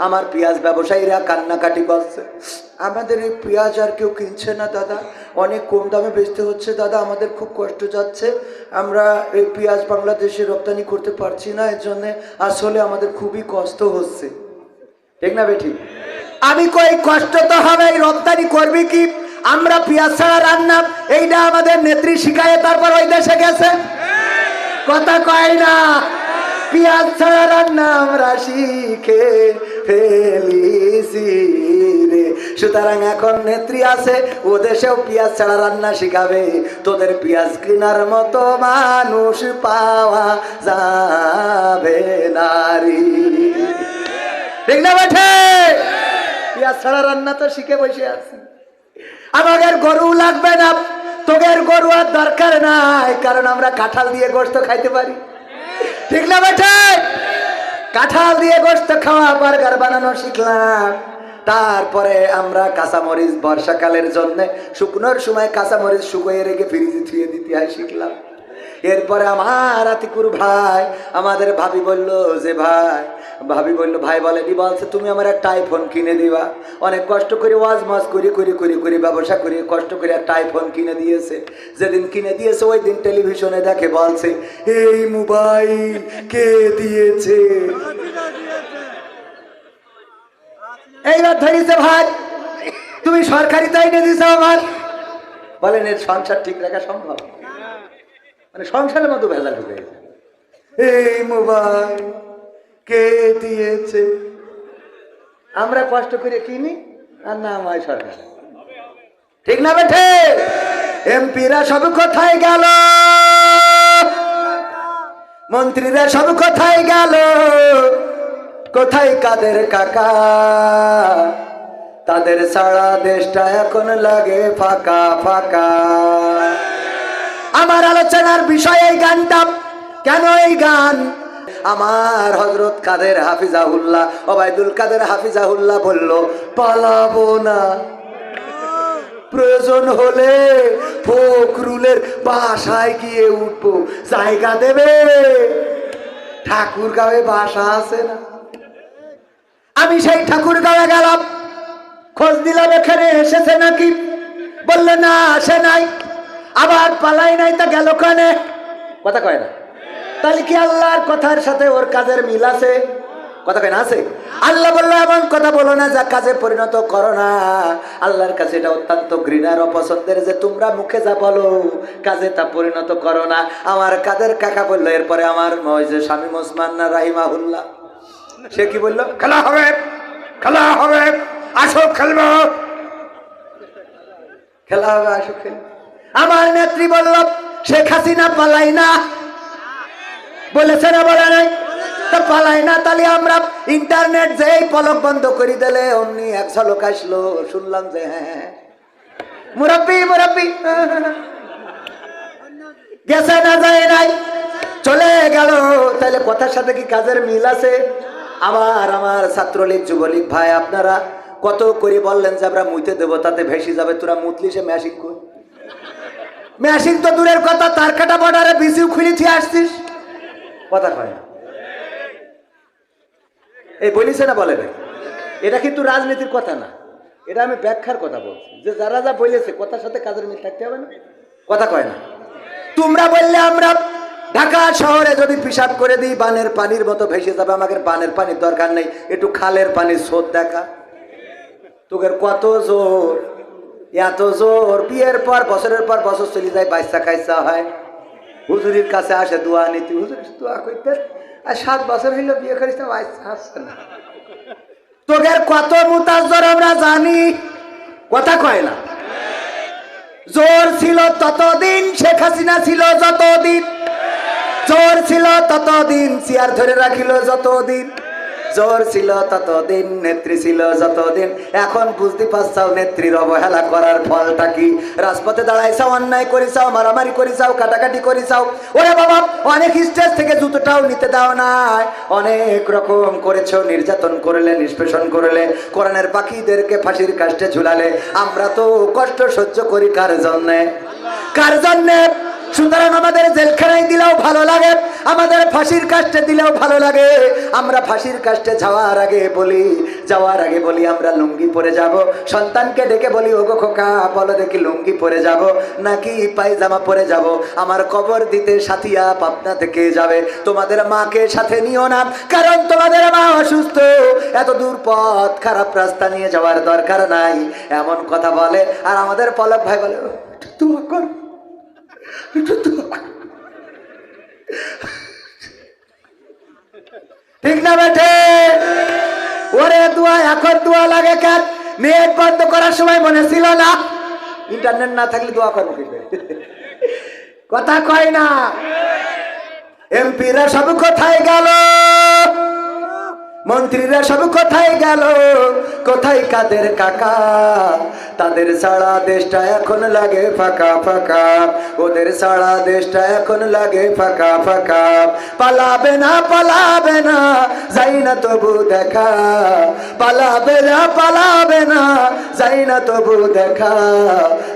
আমার পেঁয়াজ ব্যবসায়ীরা কান্নাকাটি করছে। আমাদের এই পেঁয়াজ আর কেউ কিনছে না, দাদা। অনেক কম দামে বেচতে হচ্ছে, দাদা। আমাদের খুব কষ্ট যাচ্ছে। আমরা এই পেঁয়াজ বাংলাদেশে রপ্তানি করতে পারছি না এর জন্যে আসলে আমাদের খুবই কষ্ট হচ্ছে। ঠিক না, বেঠি? আমি কই কষ্ট তো হবে রপ্তানি করবি কি? আমরা পেঁয়াজ ছাড়া রান্না, এইটা আমাদের নেত্রী শিখায়, তারপর ওই দেশে গেছে। কথা কয় না। পেঁয়াজ ছাড়া রান্না আমরা শিখে ফেলিছি রে। সুতরাং এখন নেত্রী আছে, ও দেশেও পেঁয়াজ ছাড়া রান্না শিখাবে। তোদের পেঁয়াজ কেনার মতো মানুষ পাওয়া যাবে নারী। ঠিক না বেঠে পেঁয়াজ ছাড়া রান্না তো শিখে বসে আছি। আমাদের গরু লাগবে না, তোদের গরু আর দরকার নাই, কারণ আমরা কাঁঠাল দিয়ে গোস্ত খাইতে পারি। ঠিক না বেঠে কাঁঠাল দিয়ে গোস্ত খাওয়া, বার্গার বানানো শিখলাম। তারপরে আমরা কাঁচামরিচ বর্ষাকালের জন্য শুকনোর সময় কাঁচামরিচ শুকিয়ে রেখে ফ্রিজে থুয়ে দিতে হয়, শিখলাম। এরপরে আমার আতিকুর ভাই আমাদের ভাবি বলল যে, ভাই। ভাবি বলল, ভাই বলে বলেনি বলছে? তুমি আমার একটা আইফোন কিনে দিবা। অনেক কষ্ট করে ওয়াজ মাস করে করে করে করে, ব্যবসা করে, কষ্ট করে একটা আইফোন কিনে দিয়েছে। যেদিন কিনে দিয়েছে, ওই দিন টেলিভিশনে দেখে বলছে, এই মোবাইল কে দিয়েছে? এইবার ধরিছে, ভাই, তুমি সরকারি তাই দিছো আমার। বলেন, এর সংসার ঠিক রাখা সম্ভব? মানে সংসারের মতো ভেজাল ঢুকে গেছে। এই মোবাইল কে দিয়েছে? আমরা কষ্ট করে কিনি আর না আমায় সরকার। ঠিক না বেঠে? এমপিরা সব কোথায় গেল? মন্ত্রীরা সব কোথায় গেল? কোথায় কাদের কাকা? তাদের সারা দেশটা এখন লাগে ফাঁকা ফাঁকা। আমার আলোচনার বিষয় এই গানটা। কেন এই গান? আমার হজরত কাদের হাফিজাহুল্লাহ ওবায়দুল কাদের হাফিজাহুল্লাহ বলল পালাবো না। প্রয়োজন হলে ফখরুলের বাসায় গিয়ে উঠবো। জায়গা দেবে? ঠাকুর গাঁয়ে বাসা আছে না? আমি সেই ঠাকুর গাঁয়ে গেলাম। খোঁজ দিলাম এখানে এসেছে নাকি? বললে না আসে নাই। আবার পালাই নাই তা গেল কানে? কথা কয় না। তাহলে কি আল্লাহর কথার সাথে ওর কাজের মিল আছে? কথা কয় না, আছে? আল্লাহ বলল, এমন কথা বলো না যা কাজে পরিণত করো না। আল্লাহর কাছে এটা অত্যন্ত ঘৃণার অপছন্দের যে তোমরা মুখে যা বলো, কাজে তা পরিণত করো না। আমার কাদের কাকা বলল, এরপরে আমার যে স্বামী ওসমান না রাহিমাহুল্লাহ, সে কি বলল? খেলা হবে খেলা হবে, আসো খেলব। খেলা হবে, আসো খেল আমার নেত্রী বলল, শেখ হাসিনা পালাই না। বলেছে না বলে নাই? পালাই না, তাহলে আমরা ইন্টারনেট যেই পলক বন্ধ করে দিলে, অমনি এক ঝলক আসলো, শুনলাম যে হ্যাঁ। মুরব্বি মুরব্বি, গেছে না যায় নাই? চলে গেল। তাহলে কথার সাথে কি কাজের মিল আছে? আমার আমার ছাত্রলীগ, যুবলীগ ভাই, আপনারা কত করে বললেন যে আমরা মুইতে দেবো, তাতে ভেসে যাবে, তোরা মুতলি সে ম্যাশিং কর ম্যাশিং তো দূরের কথা, তার কাটা বর্ডারে বিসিউ খুলি আসছিস। কথা কয় এই বলিছে না বলে এটা কিন্তু রাজনীতির কথা না। এটা আমি ব্যাখ্যার কথা বলছি। যে যারা যা বলেছে, কথার সাথে কাজের মিল থাকতে হবে না। কথা কয় না। তোমরা বললে আমরা ঢাকা শহরে যদি পিসাব করে দিই, বানের পানির মতো ভেসে যাবে আমাকে বানের পানির দরকার নেই। একটু খালের পানির স্রোত দেখা। তোদের কত জোর? এত জোর, বিয়ের পর, বছরের পর বছর চলে যায় বাইসা খাইসা হয়। হুজুরির কাছে আসে দোয়া নিতে, হুজুর দোয়া করতে আর সাত বছর হইল বিয়ে করিস বাইসা আসছে না। তোদের কত মুতাজর আমরা জানি। কথা কয় না। জোর ছিল ততদিন, শেখ হাসিনা ছিল যতদিন। জোর ছিল ততদিন, চেয়ার ধরে রাখিল যতদিন। জোর ছিল ততদিন, নেত্রী ছিল যতদিন। এখন বুঝতে পারছাও নেত্রীর অবহেলা করার ফলটা কি? রাজপথে দাঁড়াইছাও, অন্যায় করিছাও, মারামারি করিছাও, কাটাকাটি করিছাও। ওরে বাবা, অনেক স্টেজ থেকে জুতোটাও নিতে দাও নাই। অনেক রকম করেছ, নির্যাতন করলে, নিষ্পেষণ করলে, কোরআনের পাখিদেরকে ফাঁসির কাষ্টে ঝুলালে। আমরা তো কষ্ট সহ্য করি, কার জন্যে? কার জন্যে? সুতরাং আমাদের জেলখানায় দিলেও ভালো লাগে। আমাদের ফাঁসির কাস্টে দিলেও ভালো লাগে। আমরা ফাঁসির কাস্টে যাওয়ার আগে বলি, যাওয়ার আগে বলি আমরা লুঙ্গি পরে যাব। সন্তানকে ডেকে বলি, ওগো খোকা, বলো দেখি লুঙ্গি পরে যাব নাকি পায়জামা পরে যাব? আমার কবর দিতে সাথিয়া পাবনা থেকে যাবে। তোমাদের মাকে সাথে নিও না, কারণ তোমাদের মা অসুস্থ। এত দূর পথ, খারাপ রাস্তা নিয়ে যাওয়ার দরকার নাই। এমন কথা বলে, আর আমাদের পলক ভাই বলে, একটু কর একটু কর। ঠিক না বেঠে? ওরে দোয়া, এখন দোয়া লাগে কেন? নেট বন্ধ করার সময় মনে ছিল না। ইন্টারনেট না থাকলে দোয়া করব কথা কয় না। এমপিরা সব কোথায় গেল? মন্ত্রীরা সব কোথায় গেল? কোথায় কাদের কাকা? তাদের সারা দেশটা এখন লাগে ফাঁকা ফাঁকা। ওদের সারা দেশটা এখন লাগে ফাঁকা ফাঁকা। পালাবে না পালাবে না, যাই না তবু দেখা। পালাবে না পালাবে না, যাই না তবু দেখা।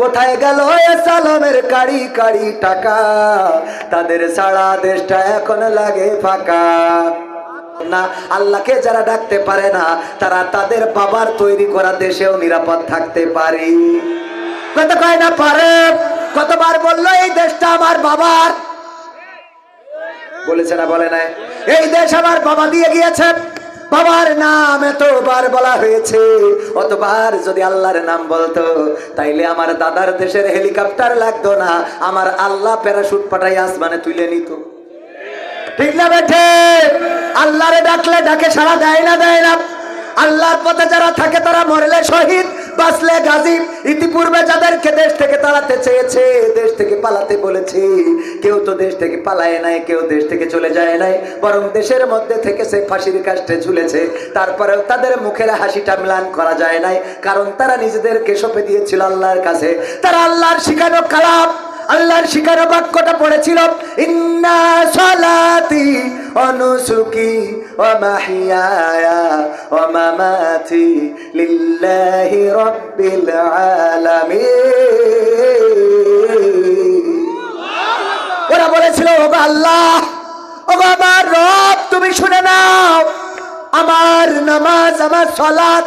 কোথায় গেল সালামের কাড়ি কাড়ি টাকা? তাদের সারা দেশটা এখন লাগে ফাঁকা। না, আল্লাহকে যারা ডাকতে পারে না, তারা তাদের বাবার তৈরি করা দেশেও নিরাপদ থাকতে পারে। কত কয় না পারে? কতবার বলল, এই দেশটা আমার বাবার। বলেছে না, বলে নাই। এই দেশ আমার বাবা দিয়ে গিয়েছে বাবার নাম এতবার বলা হয়েছে। অতবার যদি আল্লাহর নাম বলতো, তাইলে আমার দাদার দেশের হেলিকপ্টার লাগতো না, আমার আল্লাহ প্যারাশুট পাঠাই আসমানে তুলে নিত। ঠিক না বেঠে আল্লাহরে ডাকলে ডাকে সারা দেয় না দেয় না। আল্লাহর পথে যারা থাকে তারা মরলে শহীদ। বাঁচলে গাজী ইতিপূর্বে যাদেরকে দেশ থেকে তাড়াতে চেয়েছে, দেশ থেকে পালাতে বলেছে। কেউ তো দেশ থেকে পালায় নাই, কেউ দেশ থেকে চলে যায় নাই, বরং দেশের মধ্যে থেকে সে ফাঁসির কাষ্টে ঝুলেছে। তারপরেও তাদের মুখের হাসিটা মিলান করা যায় নাই, কারণ তারা নিজেদেরকে সঁপে দিয়েছিল আল্লাহর কাছে। তারা আল্লাহর শিখানো কালাম। আল্লাহর শিকার বাক্যটা পড়েছিল ইন্না সালাতি অনুসুকি ওরা বলেছিল ও আল্লাহ ও আমার রব, তুমি শুনে নাও, আমার নামাজ, আমার সলাৎ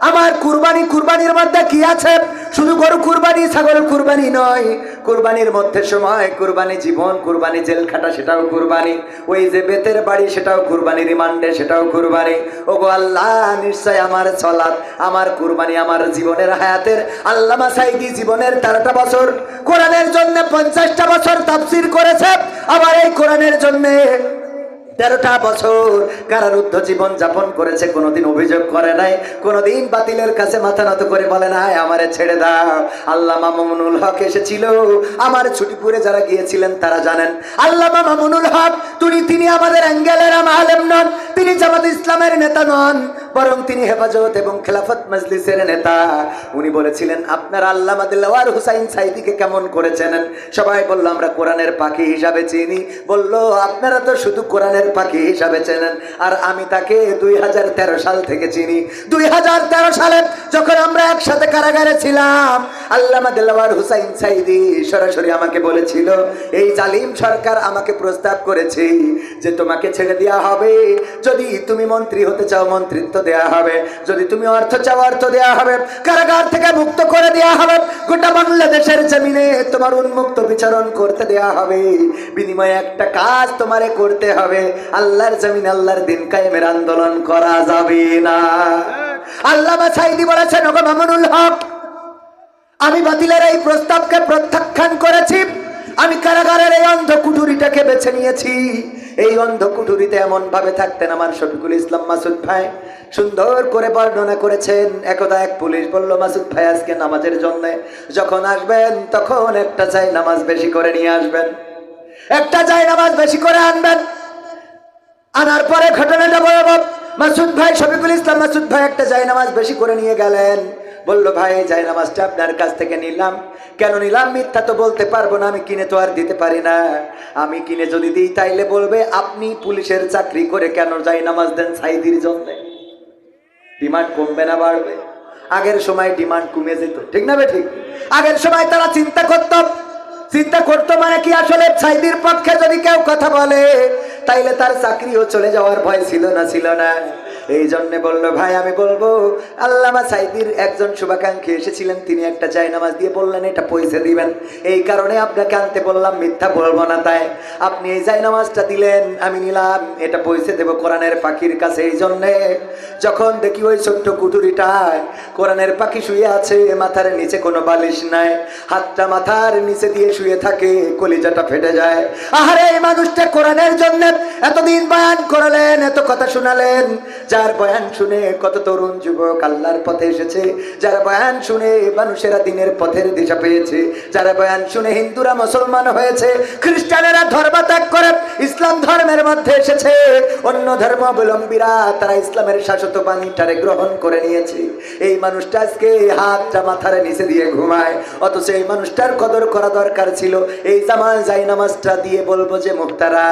আমার কুরবানি, কুরবানির মধ্যে কি আছে? শুধু গরু কুরবানি ছাগল কুরবানি নয় কুরবানির মধ্যে সময়, কোরবানি জীবন, কোরবানি জেল খাটা সেটাও কোরবানি। ওই যে বেতের বাড়ি, সেটাও কোরবানি, রিমান্ডে সেটাও কোরবানি। ও গো আল্লাহ, নিশ্চয় আমার সলাৎ, আমার কোরবানি, আমার জীবনের হায়াতের আল্লামা সাইদি জীবনের তেরোটা বছর। কোরআনের জন্য পঞ্চাশটা বছর তাফসির করেছে, আবার এই কোরআনের জন্য তেরোটা বছর কারারুদ্ধ জীবন যাপন করেছে, কোনোদিন অভিযোগ করে নাই, কোনোদিন বাতিলের কাছে মাথা নত করে বলে নাই, আমারে ছেড়ে দাও। আল্লাহ মামুনুল হক এসেছিল। আমার ছুটিপুরে যারা গিয়েছিলেন, তারা জানেন আল্লাহ মামুনুল হক তুমি তিনি আমাদের অ্যাঙ্গেলের আলেম নন, তিনি জামাত ইসলামের নেতা নন। বরং তিনি হেফাজত এবং খেলাফত মজলিসের নেতা। উনি বলেছিলেন, আপনার আল্লাহ দিলওয়ার হুসাইন সাইদিকে কেমন করেছেন সবাই বলল, আমরা কোরআনের পাখি হিসাবে চিনি। বলল, আপনারা তো শুধু কোরআনের পাখি হিসাবে চেনেন, আর আমি তাকে দুই হাজার তেরো সাল থেকে চিনি। দুই হাজার তেরো সালে যখন আমরা একসাথে কারাগারে ছিলাম, আল্লামা দিলওয়ার হুসাইন সাইদি সরাসরি আমাকে বলেছিল, এই জালিম সরকার আমাকে প্রস্তাব করেছে যে তোমাকে ছেড়ে দেওয়া হবে। যদি তুমি মন্ত্রী হতে চাও, মন্ত্রিত্ব দেয়া হবে। যদি তুমি অর্থ চাও, অর্থ দেয়া হবে। কারাগার থেকে মুক্ত করে দেয়া হবে। গোটা বাংলাদেশের জমিনে তোমার উন্মুক্ত বিচরণ করতে দেয়া হবে। বিনিময়ে একটা কাজ তোমারে করতে হবে। আল্লাহর জমিন আল্লাহর দিন কায়েমের আন্দোলন করা যাবে না। আল্লাহ সাইদি বলেছেন, ওগো মামুনুল হক, আমি বাতিলের এই প্রস্তাবকে প্রত্যাখ্যান করেছি। আমি কারাগারের এই অন্ধ কুঠুরিটাকে বেছে নিয়েছি। এই অন্ধ কুঠুরিতে এমন ভাবে থাকতেন আমার শফিকুল ইসলাম মাসুদ ভাই। সুন্দর করে বর্ণনা করেছেন। একদা এক পুলিশ বলল, মাসুদ ভাই, আজকে নামাজের জন্য যখন আসবেন, তখন একটা চাই নামাজ বেশি করে নিয়ে আসবেন। একটা চাই নামাজ বেশি করে আনবেন। আনার পরে ঘটনাটা বলব। মাসুদ ভাই, শফিকুল ইসলাম মাসুদ ভাই, একটা চাই নামাজ বেশি করে নিয়ে গেলেন। বলল, ভাই জায় নামাজটা আপনার কাছ থেকে নিলাম। কেন নিলাম? মিথ্যা তো বলতে পারব না, আমি কিনে তো আর দিতে পারি না। আমি কিনে যদি দিই, তাইলে বলবে, আপনি পুলিশের চাকরি করে কেন যাই নামাজ দেন সাইদির জন্য? ডিমান্ড কমবে না, বাড়বে। আগের সময় ডিমান্ড কমে যেত, ঠিক না ঠিক? আগের সময় তারা চিন্তা করতো। চিন্তা করতো মানে কি, আসলে সাইদির পক্ষে যদি কেউ কথা বলে, তাইলে তার চাকরিও চলে যাওয়ার ভয় ছিল না ছিল না। এই জন্য বলল, ভাই, আমি বলব, আল্লামা সাইদির একজন শুভাকাঙ্ক্ষী এসেছিলেন। তিনি একটা চাই নামাজ দিয়ে বললেন, এটা পয়সা দিবেন। এই কারণে আপনাকে আনতে বললাম, মিথ্যা বলব না তাই। আপনি এই জাই নামাজটা দিলেন, আমি নিলাম, এটা পয়সা দেবো কোরআনের পাখির কাছে। এই জন্যে যখন দেখি ওই ছোট্ট কুটুরিটায় কোরআনের পাখি শুয়ে আছে, মাথার নিচে কোনো বালিশ নাই, হাতটা মাথার নিচে দিয়ে শুয়ে থাকে, কলিজাটা ফেটে যায়। আহারে, এই মানুষটা কোরআনের জন্য এতদিন বয়ান করলেন, এত কথা শোনালেন। যার বয়ান শুনে কত তরুণ যুবক আল্লাহর পথে এসেছে, যারা বয়ান শুনে মানুষেরা দিনের পথের দিশা পেয়েছে, যারা বয়ান শুনে হিন্দুরা মুসলমান হয়েছে, খ্রিস্টানেরা ধর্ম ত্যাগ করে ইসলাম ধর্মের মধ্যে এসেছে, অন্য ধর্মাবলম্বীরা তারা ইসলামের শাশ্বত বাণীটারে গ্রহণ করে নিয়েছে। এই মানুষটা আজকে হাতটা মাথার নিচে দিয়ে ঘুমায়, অথচ এই মানুষটার কদর করা দরকার ছিল। এই জামাল জাই নামাজটা দিয়ে বলব যে মুক্তারা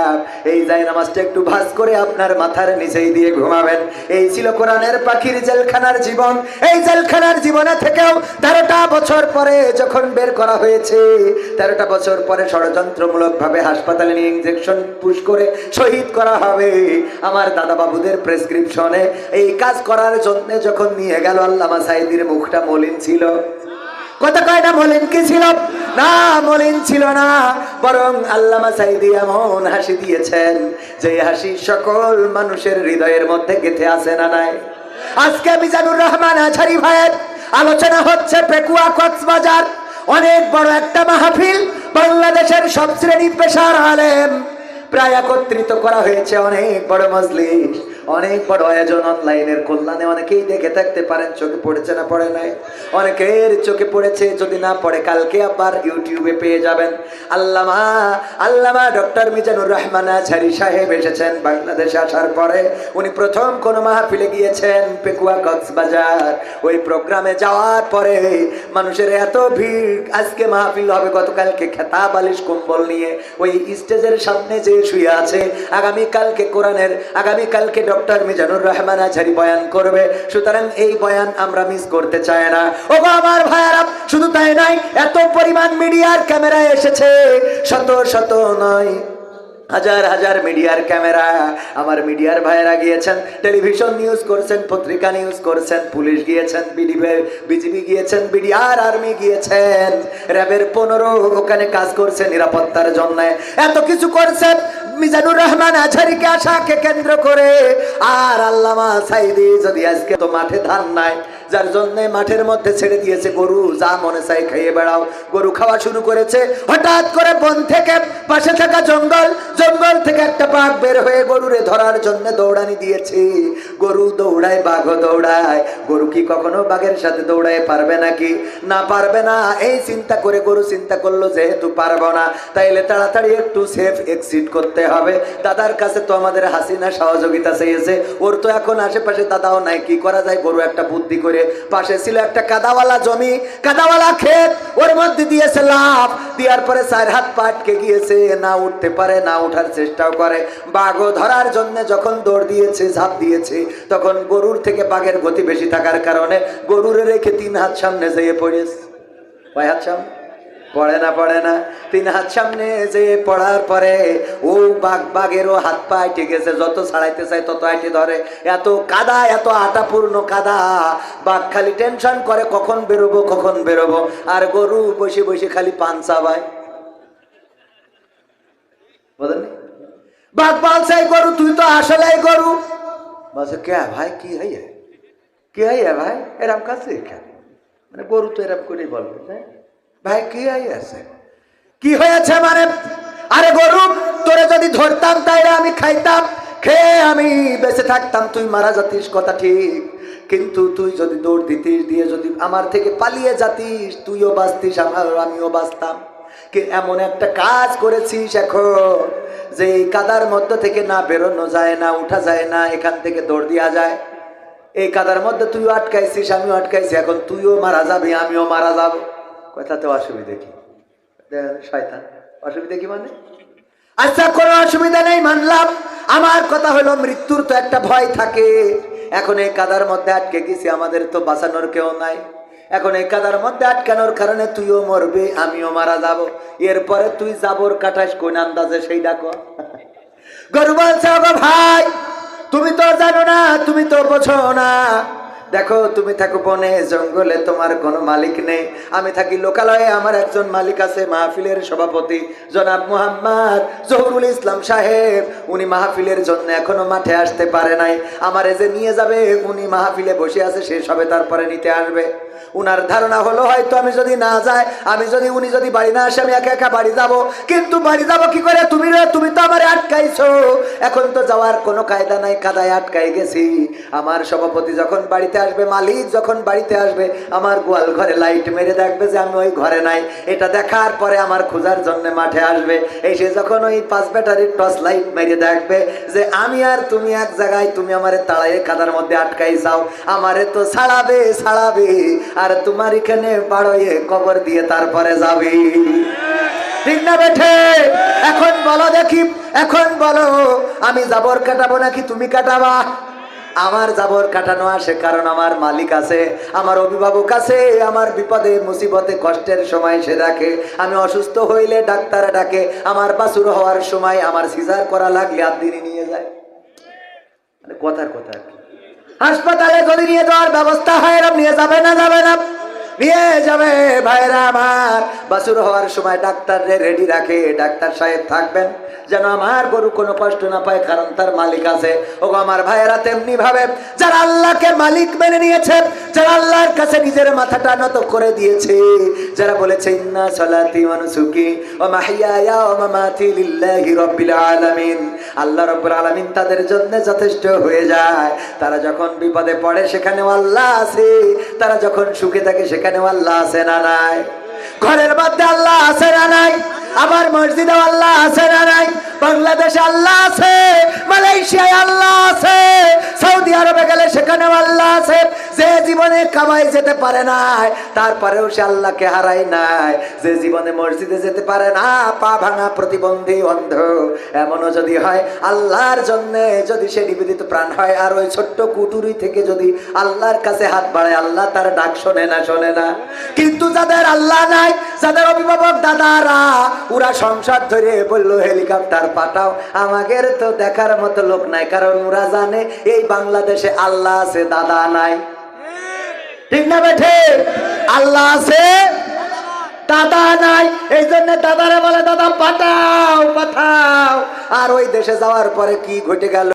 এই জাই নামাজটা একটু ভাস করে আপনার মাথার নিচেই দিয়ে ঘুমাবেন। এই ছিল কোরআনের পাখির জেলখানার জীবন। এই জেলখানার জীবনে থেকেও তেরোটা বছর পরে যখন বের করা হয়েছে, তেরোটা বছর পরে ষড়যন্ত্রমূলক ভাবে হাসপাতালে নিয়ে ইঞ্জেকশন পুশ করে শহীদ করা হবে। আমার দাদা বাবুদের প্রেসক্রিপশনে এই কাজ করার জন্য যখন নিয়ে গেল আল্লামা সাইদির মুখটা মলিন ছিল। কত কয়টা মলিন কি ছিল? না, মলিন ছিল না। বরং আল্লামা সাইদি এমন হাসি দিয়েছেন যে হাসি সকল মানুষের হৃদয়ের মধ্যে গেথে আসে না নাই। আজকে মিজানুর রহমান আছারি ভাইয়ের আলোচনা হচ্ছে পেকুয়া কক্সবাজার, অনেক বড় একটা মাহফিল, বাংলাদেশের সব শ্রেণি পেশার আলেম। প্রায় একত্রিত করা হয়েছে অনেক বড় মজলিস। অনেক বড় আয়োজন অনলাইনের কল্যাণে অনেকেই দেখে থাকতে পারেন, চোখে পড়েছে না পড়ে নাই। অনেকের চোখে পড়েছে, যদি না পড়ে কালকে আবার ইউটিউবে পেয়ে যাবেন। আল্লামা আল্লামা ডক্টর মিজানুর রহমান আছারি সাহেব এসেছেন বাংলাদেশে আসার পরে। উনি প্রথম কোন মাহফিলে গিয়েছেন পেকুয়া কক্সবাজার। ওই প্রোগ্রামে যাওয়ার পরে মানুষের এত ভিড়, আজকে মাহফিল হবে গতকালকে খেতা বালিশ কম্বল নিয়ে। ওই স্টেজের সামনে যে শুয়ে আছে আগামী কালকে কোরআনের আগামী কালকে ডক্টর মিজানুর রহমান আঝারি বয়ান করবে। সুতরাং এই বয়ান আমরা মিস করতে চাই না। ও আমার ভাইয়ারা, শুধু তাই নয়, এত পরিমাণ মিডিয়ার ক্যামেরা এসেছে। শত শত নয়, হাজার হাজার মিডিয়ার ক্যামেরা। আমার মিডিয়ার ভাইয়েরা গিয়েছেন, টেলিভিশন নিউজ করছেন, পত্রিকা নিউজ করছেন, পুলিশ গিয়েছেন, বিডিবি, বিজিবি গিয়েছেন, বিডিআর আর্মি গিয়েছেন। র্যাবের পনেরো ওখানে কাজ করছে নিরাপত্তার জন্য। এত কিছু করছেন মিজানুর রহমান আঝারিকে আশাকে কেন্দ্র করে। আর আল্লামা সাইদি যদি আজকে তো মাঠে ধান নাই, যার জন্য মাঠের মধ্যে ছেড়ে দিয়েছে গরু, যা মনে চাই খাইয়ে বেড়াও। গরু খাওয়া শুরু করেছে, হঠাৎ করে বন থেকে পাশে থাকা জঙ্গল জঙ্গল থেকে একটা বাঘ বের হয়ে গরুরে ধরার জন্য দৌড়ানি দিয়েছে। গরু দৌড়ায়, বাঘও দৌড়ায়। গরু কি কখনো বাঘের সাথে দৌড়ায় পারবে নাকি? না পারবে না। এই চিন্তা করে গরু চিন্তা করল, যেহেতু পারব না, তাইলে তাড়াতাড়ি একটু সেফ এক্সিট করতে হবে। দাদার কাছে তো আমাদের হাসিনা সহযোগিতা চেয়েছে। ওর তো এখন আশেপাশে দাদাও নাই। কি করা যায়? গরু একটা বুদ্ধি করে। পাশে ছিল একটা কাদাওয়ালা জমি, কাদাওয়ালা ক্ষেত। ওর মধ্যে দিয়েছে লাভ দেওয়ার পরে চার হাত পাটকে গিয়েছে। না উঠতে পারে, না উঠার চেষ্টাও করে। বাঘও ধরার জন্য যখন দৌড় দিয়েছে, ঝাঁপ দিয়েছে, তখন গরুর থেকে বাঘের গতি বেশি থাকার কারণে গরুর রেখে তিন হাত সামনে যেয়ে পড়েছে। কয় হাত সামনে? পড়ে না পড়ে না। তিন হাত সামনে যে পড়ার পরে ও বাঘ, বাঘেরও হাত পা আইটে গেছে, যত ছাড়াইতে চায় তত আইটে ধরে। এত কাদা, এত আটাপূর্ণ কাদা। বাঘ খালি টেনশন করে, কখন বেরোবো কখন বেরোবো। আর গরু বসে বসে খালি পান চাবায়। বলেননি? বাঘ বলছে "এই গরু, তুই তো আসলে গরু। বলছে, কে ভাই, কি হইয়া? কি হইয়া ভাই? এরম কাছে কেন? মানে গরু তো এরম করেই বলবে, তাই? ভাই, কি হইয়াছে? কি হয়েছে মানে? আরে গরু, তোরে যদি ধরতাম তাইলে আমি খাইতাম, খেয়ে আমি বেঁচে থাকতাম, তুই মারা যাতিস, কথা ঠিক। কিন্তু তুই যদি দৌড় দিতিস, দিয়ে যদি আমার থেকে পালিয়ে যাতিস, তুইও বাঁচতিস, আমার, আমিও বাঁচতাম। এমন একটা কাজ করেছিস এখন যে এই কাদার মধ্য থেকে না বেরোনো যায়, না উঠা যায়, না এখান থেকে দৌড় দেওয়া যায়। এই কাদার মধ্যে তুইও আটকাইছিস, আমিও আটকাইছি, এখন তুইও মারা যাবি, আমিও মারা যাব। কথাতে অসুবিধা কি? শয়তান। অসুবিধা কি মানে? আচ্ছা কোনো অসুবিধা নেই, মানলাম। আমার কথা হলো, মৃত্যুর তো একটা ভয় থাকে। এখন এই কাদার মধ্যে আটকে গেছি, আমাদের তো বাঁচানোর কেউ নাই। এখন এই কাদার মধ্যে আটকানোর কারণে তুইও মরবি, আমিও মারা যাব। এরপরে তুই যাবর কাটাস, কোন আন্দাজে সেই ডাকো। গরু বলছে ভাই, তুমি তো জানো না, তুমি তো বোঝো না। দেখো, তুমি থাকো বনে, জঙ্গলে তোমার কোনো মালিক নেই। আমি থাকি লোকালয়ে, আমার একজন মালিক আছে, মাহফিলের সভাপতি, জনাব মুহাম্মদ জহুরুল ইসলাম সাহেব। উনি মাহফিলের জন্য এখনও মাঠে আসতে পারে নাই। আমারে যে নিয়ে যাবে, উনি মাহফিলে বসে আছে সে সবে তারপরে নিতে আসবে। উনার ধারণা হলো, হয়তো আমি যদি না যাই, আমি যদি, উনি যদি বাড়ি না আসে, আমি একা একা বাড়ি যাব। কিন্তু বাড়ি যাব কি করে? তুমি তুমি তো আমার আটকাইছো। এখন তো যাওয়ার কোনো কায়দা নাই, কাদায় আটকাই গেছি। আমার সভাপতি যখন বাড়িতে আসবে, মালিক যখন বাড়িতে আসবে, আমার গোয়াল ঘরে লাইট মেরে দেখবে যে আমি ওই ঘরে নাই। এটা দেখার পরে আমার খোঁজার জন্য মাঠে আসবে। এসে যখন ওই পাঁচ ব্যাটারির টর্চ লাইট মেরে দেখবে যে আমি আর তুমি এক জায়গায়, তুমি আমারে তাড়াইয়ে কাদার মধ্যে আটকাই যাও। আমারে তো ছাড়াবে ছাড়াবে। আর তোমার এখানে বাড়িয়ে কবর দিয়ে তারপরে যাবি। ঠিক না বেঠে? এখন বলো দেখি, এখন বলো, আমি জাবর কাটাবো নাকি তুমি কাটাবা? আমার জাবর কাটানো আসে কারণ আমার মালিক আছে, আমার অভিভাবক আছে, আমার বিপদে, মুসিবতে, কষ্টের সময় সে ডাকে। আমি অসুস্থ হইলে ডাক্তার ডাকে, আমার বাসুর হওয়ার সময় আমার সিজার করা লাগলে আদিনই নিয়ে যায়। মানে কথার কথা। হাসপাতালে যদি নিয়ে যাওয়ার ব্যবস্থা হয়, এরম নিয়ে যাবে না যাবে না। যেন আমার কোনো ও তেমনি ভাবে, যারা মালিক মেনে কাছে নিজের করে যারা বলেছে, ইন্না সালাতি ওয়া নুসুকি ওয়া মাহইয়ায়া ওয়া মামাতি লিল্লাহি রাব্বিল আলামিন। আল্লাহ রব্বুল আলামিন তাদের জন্য যথেষ্ট হয়ে যায়। তারা যখন বিপদে পড়ে, সেখানেও আল্লাহ আছে। তারা যখন সুখে থাকে, সেখানেও আল্লাহ আছে না নাই? ঘরের মধ্যে আল্লাহ আছে না নাই? আমার মসজিদে আল্লাহ আছে না নাই? বাংলাদেশে আল্লাহ আছে, মালয়েশিয়ায় আল্লাহ আছে, সৌদি আরবে গেলে সেখানেও আল্লাহ আছে। যে জীবনে কামাই যেতে পারে না তারপরেও সে আল্লাহকে হারাই নাই। যে জীবনে মসজিদে যেতে পারে না, পা ভাঙা প্রতিবন্ধী অন্ধ। এমনও যদি হয়, আল্লাহর জন্য যদি সে নিবেদিত প্রাণ হয়, আর ওই ছোট্ট কুটুরি থেকে যদি আল্লাহর কাছে হাত বাড়ায়, আল্লাহ তার ডাক শোনে না শোনে না। কিন্তু যাদের আল্লাহ নাই, যাদের অভিভাবক দাদারা, ওরা সংসার ধরে বলল, হেলিকপ্টার পাঠাও। আমাদের তো দেখার মতো লোক নাই, কারণ ওরা জানে এই বাংলাদেশে আল্লাহ আছে, দাদা নাই। ঠিক না বেঠে? আল্লাহ আছে, দাদা নাই। এই জন্য দাদারে বলে, দাদা, পাঠাও পাঠাও। আর ওই দেশে যাওয়ার পরে কি ঘটে গেল?